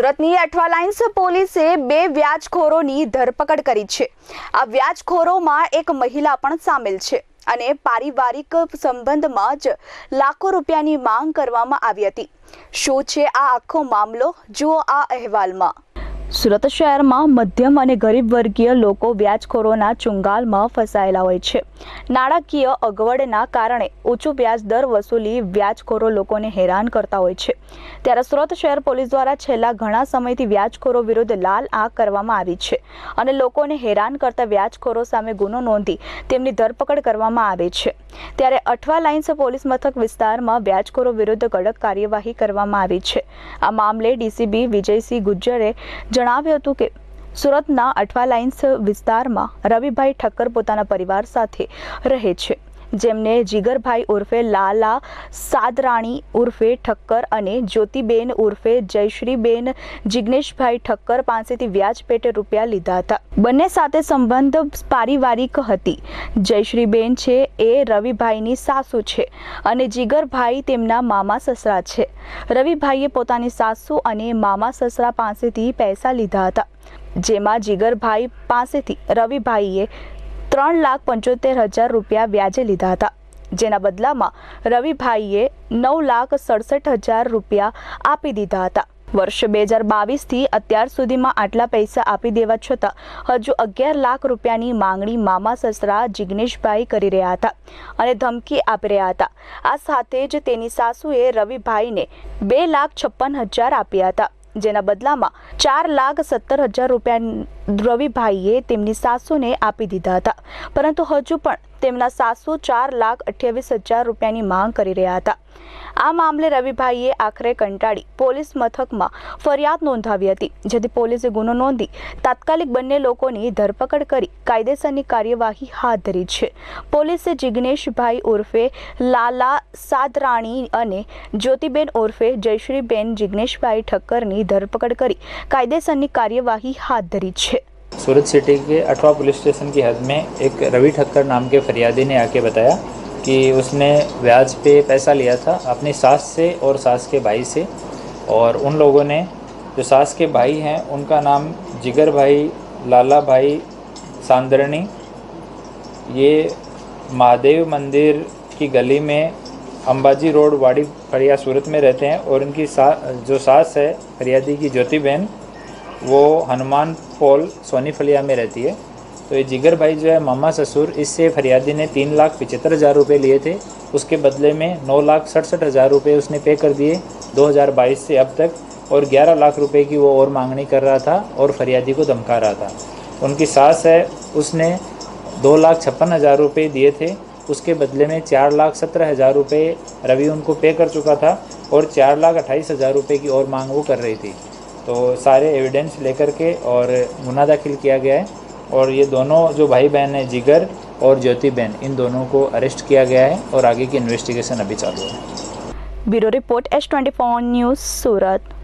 સુરતની અઠવાલાઇન્સ પોલીસે બે વ્યાજખોરોની ધરપકડ કરી છે. આ વ્યાજખોરોમાં એક મહિલા પણ સામેલ છે અને પારિવારિક સંબંધમાં જ લાખો રૂપિયાની માંગ કરવામાં આવી હતી. શું છે આ આખો મામલો? જુઓ આ અહેવાલમાં. સુરત શહેરમાં મધ્યમ અને ગરીબ વર્ગીય લોકો વ્યાજખોરોના ચુંગાલમાં ફસાયેલા હોય છે. નાણાકીય અગવડના કારણે ઊંચું વ્યાજ દર વસૂલી વ્યાજખોરો લોકોને હેરાન કરતા હોય છે. ત્યારે સુરત શહેર પોલીસ દ્વારા છેલ્લા ઘણા સમયથી વ્યાજખોરો વિરુદ્ધ લાલ આંખ કરવામાં આવી છે અને લોકોને હેરાન કરતા વ્યાજખોરો સામે ગુનો નોંધી તેમની ધરપકડ કરવામાં આવે છે. ત્યારે અઠવા લાઇન્સ પોલીસ મથક વિસ્તારમાં વ્યાજખોરો વિરુદ્ધ કડક કાર્યવાહી કરવામાં આવી છે. આ મામલે ડીસીબી વિજયસિંહ ગુજ્જરે જણાવ્યું હતું કે સુરતના અઠવા લાઇન્સ વિસ્તારમાં રવિભાઈ ઠક્કર પોતાના પરિવાર સાથે રહે છે. જેમને જીગરભાઈ ઉર્ફે લાલા સાદરાણી ઉર્ફે ઠક્કર અને જ્યોતિબેન ઉર્ફે જયશ્રીબેન જિગ્નેશભાઈ ઠક્કર પાસેથી વ્યાજ પેટે રૂપિયા લીધા હતા. બંને સાથે સંબંધ પારિવારિક હતી. જયશ્રીબેન છે, એ રવિભાઈની સાસુ છે અને જીગરભાઈ તેમના મામા સસરા છે. રવિભાઈએ પોતાની સાસુ અને મામા સસરા પાસેથી પૈસા લીધા હતા. જેમાં જીગરભાઈ પાસેથી રવિભાઈએ ત્રણ લાખ પંચોતેર હજાર રૂપિયા વ્યાજે લીધા હતા. જેના બદલામાં રવિભાઈએ નવ લાખ સડસઠ હજાર રૂપિયા આપી દીધા હતા. વર્ષ બે હજાર બાવીસથી અત્યાર સુધીમાં આટલા પૈસા આપી દેવા છતાં હજુ અગિયાર લાખ રૂપિયાની માંગણી મામા સસરા જિગ્નેશભાઈ કરી રહ્યા હતા અને ધમકી આપી રહ્યા હતા. આ સાથે જ તેની સાસુએ રવિભાઈને બે લાખ છપ્પન હજાર આપ્યા હતા. જેના બદલામાં ચાર લાખ સત્તર હજાર રૂપિયા રવિભાઈએ તેમની સાસુને આપી દીધા હતા. પરંતુ હજુ પણ તેમના સાસુ ચાર લાખ અઠ્યાવીસ હજાર રૂપિયાની માંગ કરી રહ્યા હતા. આ મામલે રવિભાઈએ આખરે કંટાળી પોલીસ મથકમાં ફરિયાદ નોંધાવી હતી, જેથી પોલીસે ગુનો નોંધી તાત્કાલિક બંને લોકોની ધરપકડ કરી કાયદેસરની કાર્યવાહી હાથ ધરી છે. પોલીસે જિગ્નેશભાઈ ઉર્ફે લાલા સાદરાણી અને જ્યોતિબેન ઉર્ફે જયશ્રીબેન જિગ્નેશભાઈ ઠક્કરની ધરપકડ કરી કાયદેસરની કાર્યવાહી હાથ ધરી છે. सूरत सिटी के अठवा पुलिस स्टेशन की हद में एक रवि ठक्कर नाम के फरियादी ने आके बताया कि उसने ब्याज पे पैसा लिया था अपनी सास से और सास के भाई से। और उन लोगों ने जो सास के भाई हैं, उनका नाम जिगर भाई, लाला भाई, सांदरणी, ये महादेव मंदिर की गली में अंबाजी रोड, वाड़ी फरिया सूरत में रहते हैं। और इनकी सा, जो सास है, फरियादी की ज्योति बहन वो हनुमान पोल सोनी फलिया में रहती है। तो ये जिगर भाई जो है, मामा ससुर, इससे फरियादी ने तीन लाख पिचहत्तर हज़ार रुपये लिए थे। उसके बदले में नौ लाख सड़सठ हज़ार रुपये उसने पे कर दिए 2022 से अब तक और 11 लाख रुपए की वो और मांगनी कर रहा था और फरियादी को धमका रहा था। उनकी सास है, उसने दो लाख छप्पन हज़ार रुपये दिए थे। उसके बदले में चार लाख सत्रह हज़ार रुपये रवि उनको पे कर चुका था और चार लाख अट्ठाईस हज़ार रुपये की और मांग वो कर रही थी। तो सारे एविडेंस लेकर के और गुना दाखिल किया गया है। और ये दोनों जो भाई बहन है, जिगर और ज्योति बहन, इन दोनों को अरेस्ट किया गया है और आगे की इन्वेस्टिगेशन अभी चालू है। Bureau report S twenty news, Surat.